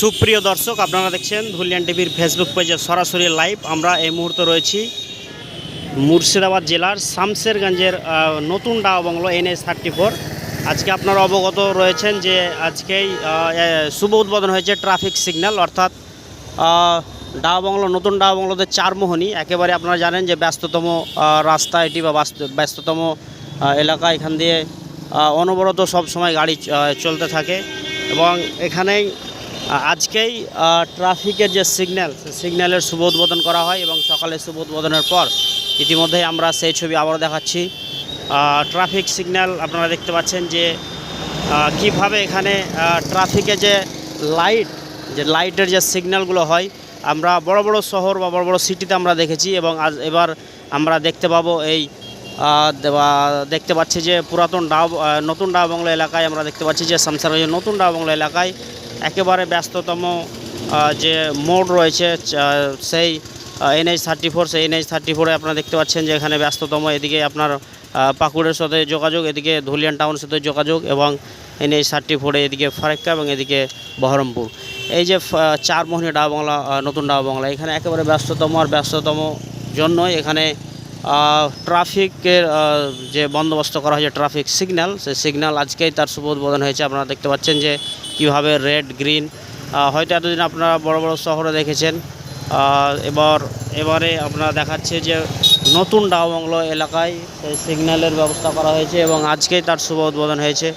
সুপ্রিয় দর্শক আপনারা দেখছেন ধুলিয়ান টিভির ফেসবুক পেজে সরাসরি লাইভ। আমরা এই মুহূর্তে রয়েছি মুর্শিদাবাদ জেলার শামসেরগঞ্জের নতুন ডাওয়া বাংলো এনএস থার্টি ফোর। আজকে আপনারা অবগত রয়েছেন যে আজকেই শুভ উদ্বোধন হয়েছে ট্রাফিক সিগন্যাল অর্থাৎ আহ, ডাওয়া বাংলো নতুন ডাওয়া বাংলোতে চারমোহনী। একেবারে আপনারা জানেন যে ব্যস্ততম রাস্তা এটি বা ব্যস্ততম এলাকা এখান দিয়ে অনবরত সব সময় গাড়ি চলতে থাকে। এবং এখানেই আজকেই ট্রাফিকের যে সিগন্যাল সিগন্যালের শুভ উদ্বোধন করা হয় এবং সকালে শুভ উদ্বোধনের পর ইতিমধ্যেই আমরা সেই ছবি আবারও দেখাচ্ছি। ট্রাফিক সিগন্যাল আপনারা দেখতে পাচ্ছেন যে কীভাবে এখানে ট্রাফিকে যে লাইট যে লাইটের যে সিগন্যালগুলো হয়, আমরা বড় বড় শহর বা বড় বড় সিটিতে আমরা দেখেছি এবং আজ এবার আমরা দেখতে পাবো এই দেখতে পাচ্ছি যে পুরাতন ডাব নতুন ডাব বাংলা এলাকায় আমরা দেখতে পাচ্ছি যে শামসারগঞ্জের নতুন ডাব বাংলা এলাকায় একেবারে ব্যস্ততম যে মোড় রয়েছে সেই এনএইচ থার্টি ফোর সেই এনএইচ থার্টি ফোরে আপনারা দেখতে পাচ্ছেন যে এখানে ব্যস্ততম। এদিকে আপনার পাকুড়ের সাথে যোগাযোগ, এদিকে ধুলিয়ান টাউনের সাথে যোগাযোগ এবং এনএইচ থার্টি ফোরে এদিকে ফারাক্কা এবং এদিকে বহরমপুর। এই যে চারমোহনী বাংলা নতুন বাংলা, এখানে একেবারে ব্যস্ততম আর ব্যস্ততম জন্যই এখানে ট্রাফিকের যে বন্দোবস্ত করা হয়েছে ট্রাফিক সিগন্যাল, সেই সিগন্যাল আজকেই তার শুভ উদ্বোধন হয়েছে। আপনারা দেখতে পাচ্ছেন যে কীভাবে রেড, গ্রিন হয়তো এতদিন আপনারা বড় বড় শহরে দেখেছেন। এবার, এবারে আপনারা দেখাচ্ছে যে নতুন ডাওবাংলো এলাকায় সেই সিগন্যালের ব্যবস্থা করা হয়েছে এবং আজকেই তার শুভ উদ্বোধন হয়েছে।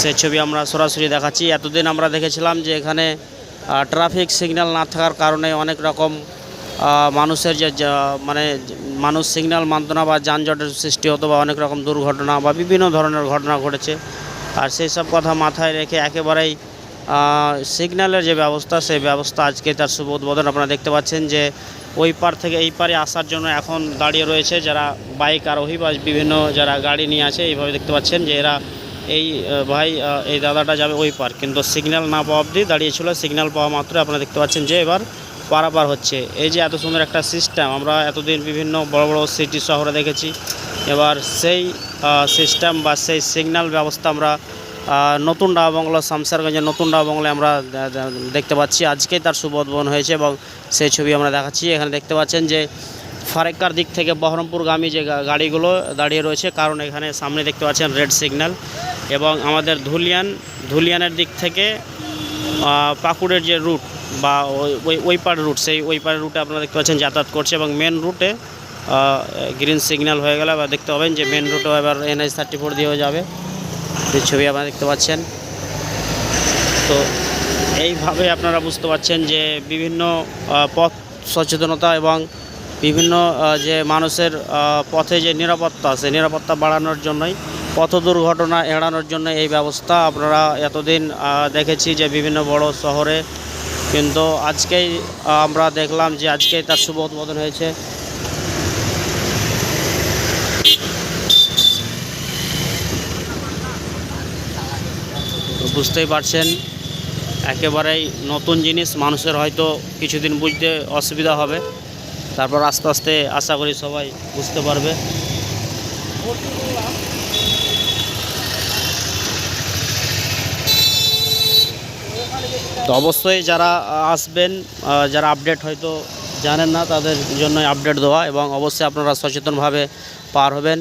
সে ছবি আমরা সরাসরি দেখাচ্ছি। এতদিন আমরা দেখেছিলাম যে এখানে ট্রাফিক সিগন্যাল না থাকার কারণে অনেক রকম মানুষের যে মানে মানুষ সিগন্যাল মানত না বা যানজটের সৃষ্টি হতো বা অনেক রকম দুর্ঘটনা বা বিভিন্ন ধরনের ঘটনা ঘটেছে। আর সেই সব কথা মাথায় রেখে একেবারেই সিগন্যালের যে ব্যবস্থা, সেই ব্যবস্থা আজকে তার শুভ উদ্বোধন আপনারা দেখতে পাচ্ছেন যে ওই পার থেকে এই পারে আসার জন্য এখন দাঁড়িয়ে রয়েছে যারা বাইক আরোহী বা বিভিন্ন যারা গাড়ি নিয়ে আছে, এইভাবে দেখতে পাচ্ছেন যে এরা এই ভাই এই দাদাটা যাবে ওই পার। কিন্তু সিগন্যাল না পাওয়া অবধি দাঁড়িয়েছিল সিগন্যাল পাওয়া মাত্র আপনারা দেখতে পাচ্ছেন যে এবার পারাপার হচ্ছে। এই যে এত সুন্দর একটা সিস্টেম আমরা এতদিন বিভিন্ন বড় বড় সিটি শহরে দেখেছি এবার সেই সিস্টেম বা সেই সিগন্যাল ব্যবস্থা আমরা নতুন ডাবা বাংলা, শামসারগঞ্জের নতুন ডাবা বাংলায় আমরা দেখতে পাচ্ছি। আজকেই তার উদ্বোধন হয়েছে এবং সেই ছবি আমরা দেখাচ্ছি। এখানে দেখতে পাচ্ছেন যে ফারেক্কার দিক থেকে বহরমপুরগামী যে গাড়িগুলো দাঁড়িয়ে রয়েছে, কারণ এখানে সামনে দেখতে পাচ্ছেন রেড সিগন্যাল এবং আমাদের ধুলিয়ান, ধুলিয়ানের দিক থেকে পাকুড়ের যে রুট বা ওই- ওই পার রুট সেই ওই পাড়ের রুটে আপনারা দেখতে পাচ্ছেন যাতায়াত করছে এবং মেন রুটে গ্রিন সিগন্যাল হয়ে গেলে বা দেখতে পাবেন যে মেন রুটেও এবার এনএস থার্টি ফোর দিয়েও যাবে। এই ছবি আপনারা দেখতে পাচ্ছেন। তো এইভাবে আপনারা বুঝতে পারছেন যে বিভিন্ন পথ সচেতনতা এবং বিভিন্ন যে মানুষের পথে যে নিরাপত্তা সেই নিরাপত্তা বাড়ানোর জন্যই, পথ দুর্ঘটনা এড়ানোর জন্য এই ব্যবস্থা আপনারা এতদিন দেখেছি যে বিভিন্ন বড় শহরে। কিন্তু আজকেই আমরা দেখলাম যে আজকেই তার শুভ উদ্বোধন হয়েছে। বুঝতেই পারছেন। একেবারেই নতুন জিনিস, মানুষের হয়তো কিছুদিন বুঝতে অসুবিধা হবে। তারপর আস্তে আস্তে আশা করি সবাই বুঝতে পারবে। তো অবশ্যই যারা আসবেন যারা আপডেট হয়তো জানেন না, তাদের জন্যই আপডেট দেওয়া এবং অবশ্যই আপনারা সচেতনভাবে পার হবেন।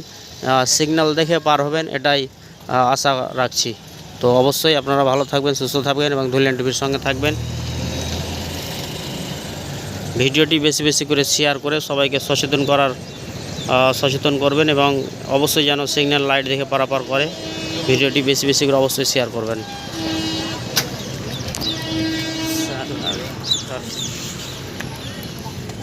সিগন্যাল দেখে পার হবেন, এটাই আশা রাখছি। তো অবশ্যই আপনারা ভালো থাকবেন, সুস্থ থাকবেন এবং ধুলিয়ান টিভির সঙ্গে থাকবেন। ভিডিওটি বেশি বেশি করে শেয়ার করে সবাইকে সচেতন করার সচেতন করবেন এবং অবশ্যই যেন সিগন্যাল লাইট দেখে পারাপার করে। ভিডিওটি বেশি বেশি করে অবশ্যই শেয়ার করবেন।